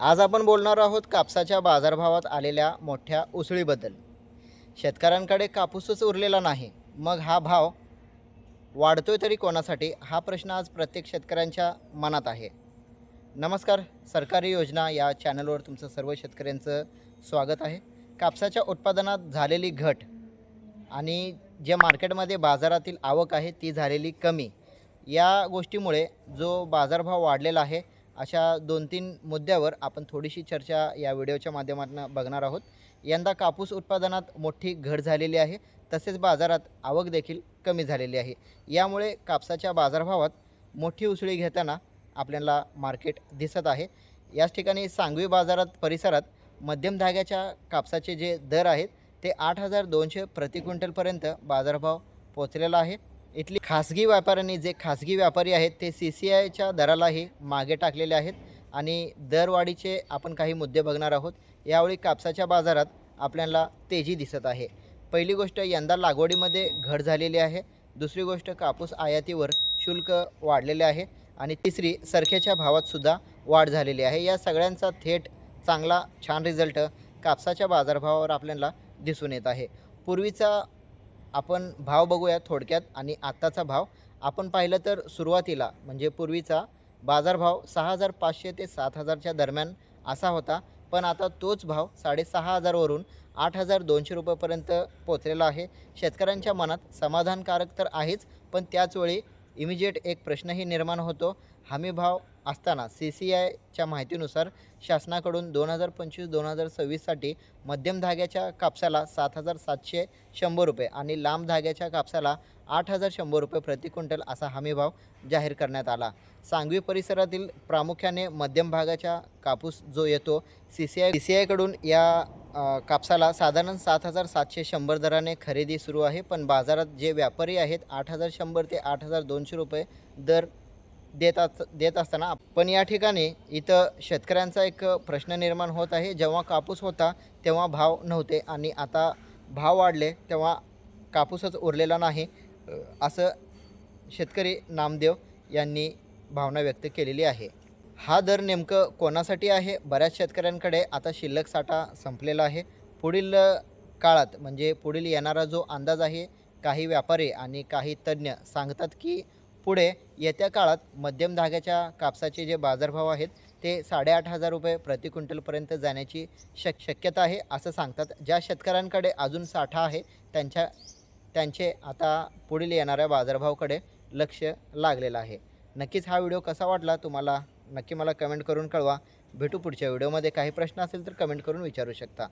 आज आपण बोलणार आहोत कापसाच्या बाजारभावात आलेल्या मोठ्या उसळीबद्दल. शेतकऱ्यांकडे कापूसच उरलेला नाही. मग हा भाव वाढतोय तरी कोणासाठी? हा प्रश्न आज प्रत्येक शेतकऱ्यांच्या मनात आहे. नमस्कार सरकारी योजना या चॅनलवर तुमचं सर्व शेतकऱ्यांचं स्वागत आहे. कापसाच्या उत्पादनात झालेली घट आणि जे मार्केटमध्ये बाजारातील आवक आहे ती झालेली कमी या गोष्टीमुळे जो बाजारभाव वाढलेला आहे अशा दोन तीन मुद्द्यावर आपण थोडीशी चर्चा या व्हिडिओच्या माध्यमातून बघणार आहोत. यंदा कापूस उत्पादनात मोठी घट झालेली आहे. तसेच बाजारात आवक देखील कमी झालेली आहे. यामुळे कापसाच्या बाजारभावात मोठी उसळी घेताना आपल्याला मार्केट दिसत आहे. याच ठिकाणी सांगवी बाजारात परिसरात मध्यम धाग्याच्या कापसाचे जे दर आहेत ते आठ हजार दोनशे प्रति क्विंटलपर्यंत बाजारभाव पोचलेला आहे. इथली खासगी व्यापाऱ्यांनी जे खासगी व्यापारी आहेत ते सी सी आयच्या दरालाही मागे टाकलेले आहेत आणि दरवाढीचे आपण काही मुद्दे बघणार आहोत. यावेळी कापसाच्या बाजारात आपल्याला तेजी दिसत आहे. पहिली गोष्ट यंदा लागवडीमध्ये घट झालेली आहे. दुसरी गोष्ट कापूस आयातीवर शुल्क वाढलेले आहे आणि तिसरी सरखेच्या भावातसुद्धा वाढ झालेली आहे. या सगळ्यांचा थेट चांगला छान रिझल्ट कापसाच्या बाजारभावावर आपल्याला दिसून येत आहे. पूर्वीचा आपण भाव बघूया थोडक्यात आणि आत्ताचा भाव. आपण पाहिलं तर सुरुवातीला म्हणजे पूर्वीचा बाजारभाव सहा हजार पाचशे ते सात हजारच्या दरम्यान असा होता. पण आता तोच भाव साडेसहा हजारवरून आठ हजार दोनशे रुपयेपर्यंत पोचलेला आहे. शेतकऱ्यांच्या मनात समाधानकारक तर आहेच पण त्याचवेळी इमिजिएट एक प्रश्नही निर्माण होतो. हमीभाव असताना सी सी आयच्या माहितीनुसार शासनाकडून दोन हजार पंचवीस दोन हजार सव्वीससाठी मध्यम धाग्याच्या कापसाला सात हजार सातशे शंभर रुपये आणि लांब धाग्याच्या कापसाला आठ हजार शंभर रुपये प्रति क्विंटल असा हमीभाव जाहीर करण्यात आला. सांगवी परिसरातील प्रामुख्याने मध्यम भागाच्या कापूस जो येतो C C I C C आयकडून या कापसाला साधारण सात हजार सातशे शंभर दराने खरेदी सुरू आहे पण बाजारात जे व्यापारी आहेत आठ हजार शंभर ते आठ हजार दोनशे रुपये दर देत अस देत असताना पण या ठिकाणी इथं शेतकऱ्यांचा एक प्रश्न निर्माण होत आहे. जेव्हा कापूस होता तेव्हा भाव नव्हते आणि आता भाव वाढले तेव्हा कापूसच उरलेला नाही असं शेतकरी नामदेव यांनी भावना व्यक्त केलेली आहे. हा दर नेमकं कोणासाठी आहे? बऱ्याच शेतकऱ्यांकडे आता शिल्लक साठा संपलेला आहे. पुढील काळात म्हणजे पुढील येणारा जो अंदाज आहे काही व्यापारी आणि काही तज्ज्ञ सांगतात की पुढे येत्या काळात मध्यम धाग्याच्या कापसाचे जे बाजारभाव आहेत ते साडेआठ हजार रुपये प्रति क्विंटलपर्यंत जाण्याची शक शक्यता आहे असं सांगतात. ज्या शेतकऱ्यांकडे अजून साठा आहे त्यांच्या त्यांचे आता पुढील येणाऱ्या बाजारभावाकडे लक्ष लागलेलं आहे. नक्कीच हा व्हिडिओ कसा वाटला तुम्हाला? नक्की मला कमेंट करून कळवा. भेटू पुढच्या व्हिडिओमध्ये. काही प्रश्न असेल तर कमेंट करून विचारू शकता.